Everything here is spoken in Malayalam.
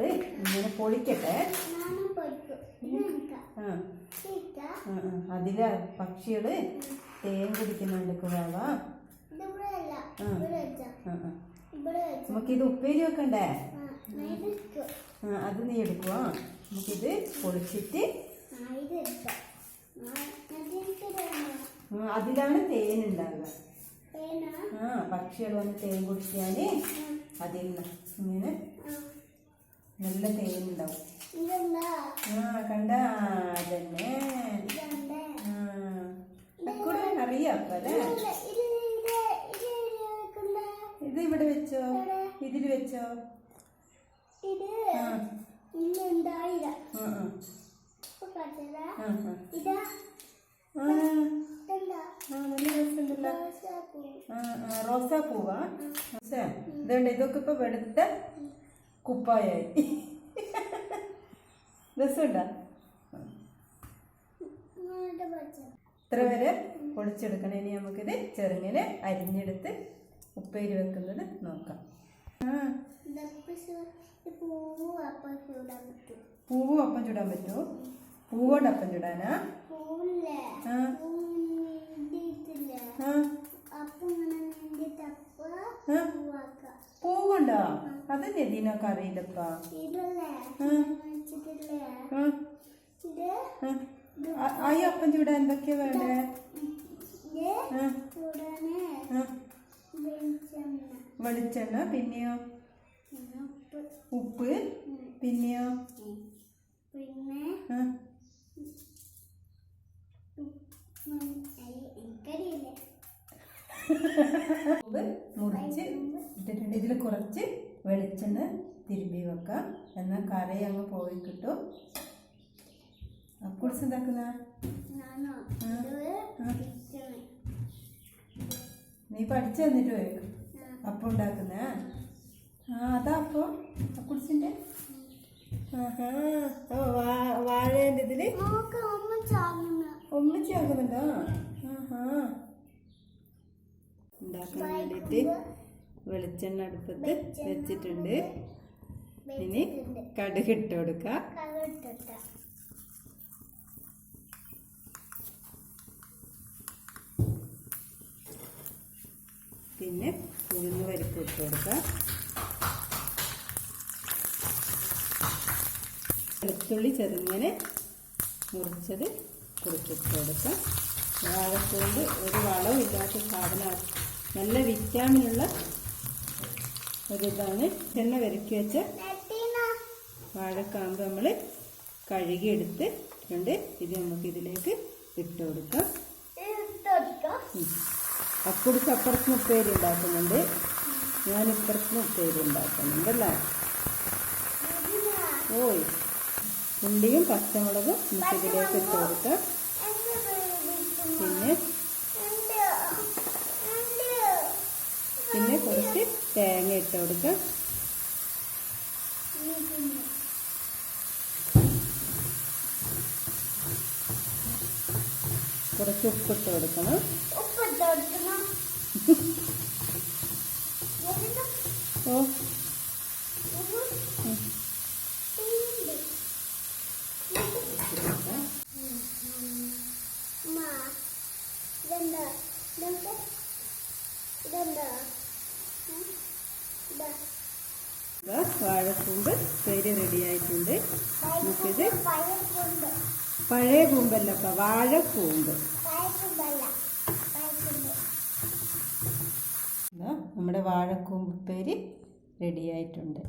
അത് ഇങ്ങനെ പൊളിക്കട്ടെ. അതില പക്ഷികൾ തേൻ കുടിക്കുന്നുണ്ട് കുഴാവ. നമുക്കിത് ഉപ്പേരി വെക്കണ്ടേ? അത് നീ എടുക്കുക നമുക്കിത് പൊളിച്ചിട്ട് അതിലാണ് തേൻ ഉണ്ടാവുക. ആ പക്ഷികൾ വന്ന് തേൻ കുടിക്കാന് അതിൽ നിന്ന് ഇങ്ങനെ നല്ല തേനുണ്ടാവും. ആ കണ്ട? അതന്നെ. കൂടെ അറിയാം അല്ലേ? ഇത് ഇവിടെ വെച്ചോ. ഇതിൽ വെച്ചോ. റോസാ. പൂവാ ഇതുണ്ട്. ഇതൊക്കെ ഇപ്പൊ വെളുത്ത കുപ്പായായി. രസമുണ്ടാ? ഇത്ര വരെ പൊളിച്ചെടുക്കണം. ഇനി നമുക്കിത് ചെറുങ്ങനെ അരിഞ്ഞെടുത്ത് ഉപ്പേരി വെക്കുന്നത് നോക്കാം. പൂവും അപ്പം ചുടാൻ പറ്റുമോ? പൂവോണ്ട് അപ്പം ചുടാനാ? പൂവുണ്ടോ? അത് നദീനൊക്കെ അറിയില്ലപ്പാ അയ്യോ അപ്പൻ ചൂടാ അപ്പം ചുടാൻ എന്തൊക്കെയാ വേണ്ടേ? വെളിച്ചെണ്ണ. പിന്നെയോ? പിന്നെ ഉപ്പ്. പിന്നെയോ? പിന്നെ മുറിച്ച് ഇട്ടിട്ടുണ്ട് ഇതിൽ കുറച്ച് വെളിച്ചെണ്ണ തിരുമ്പി വെക്കാം. എന്നാൽ കറി അങ്ങ് പോയി കിട്ടും. അക്കുടിച്ച് എന്താക്കുന്ന. നീ പഠിച്ചു തന്നിട്ട് വരും. അപ്പം ഉണ്ടാക്കുന്ന? ആ അതാ അപ്പോൾ വാ വാഴേന്റെ ഇതിൽ ഒന്നിച്ച് ആഹാ. ഉണ്ടാക്കാൻ വേണ്ടിയിട്ട് വെളിച്ചെണ്ണ അടുപ്പത്ത് വെച്ചിട്ടുണ്ട്. ഇനി കടുക് ഇട്ട് കൊടുക്കാം. കവിട്ടിട്ട പിന്നെ ഉഴുന്ന് പരിപ്പ് ഇട്ട് കൊടുക്കാം. വെളുത്തുള്ളി ചെറുങ്ങനെ മുറിച്ചത് കുറിച്ചിട്ട് കൊടുക്കാം. വാഴക്കൊണ്ട് ഒരു വളവും ഇല്ലാത്ത സാധനമാണ്. നല്ല വിറ്റാമിനുള്ള ഒരിതാണ് എണ്ണ വരക്കി വെച്ച വാഴക്കാമ്പ് നമ്മൾ കഴുകിയെടുത്ത് കൊണ്ട് ഇത് നമുക്ക് ഇതിലേക്ക് ഇട്ട് കൊടുക്കാം. അപ്പുറത്ത് അപ്പുറത്ത് അപ്പുറത്തുനിന്ന് ഉപ്പേരി ഉണ്ടാക്കുന്നുണ്ട്. ഞാൻ ഇപ്പുറത്ത് ഉപ്പേരി ഉണ്ടാക്കുന്നുണ്ടല്ലേ? ഓയ്. ഉള്ളിയും പച്ചമുളകും നമുക്ക് ഇതിലേക്ക് ഇട്ട് കൊടുക്കാം. പിന്നെ പിന്നെ കുറച്ച് തേങ്ങ ഇട്ട് കൊടുക്കാം. വിളിക്കുന്നു കുറച്ച് ഉപ്പിട്ട് കൊടുക്കണം. ഓ. വാഴക്കൂമ്പ് പേര് റെഡി ആയിട്ടുണ്ട് നമുക്കിത് പഴയ കൂമ്പല്ലപ്പ വാഴക്കൂമ്പ്. നമ്മുടെ വാഴക്കൂമ്പ് പേര് റെഡി ആയിട്ടുണ്ട്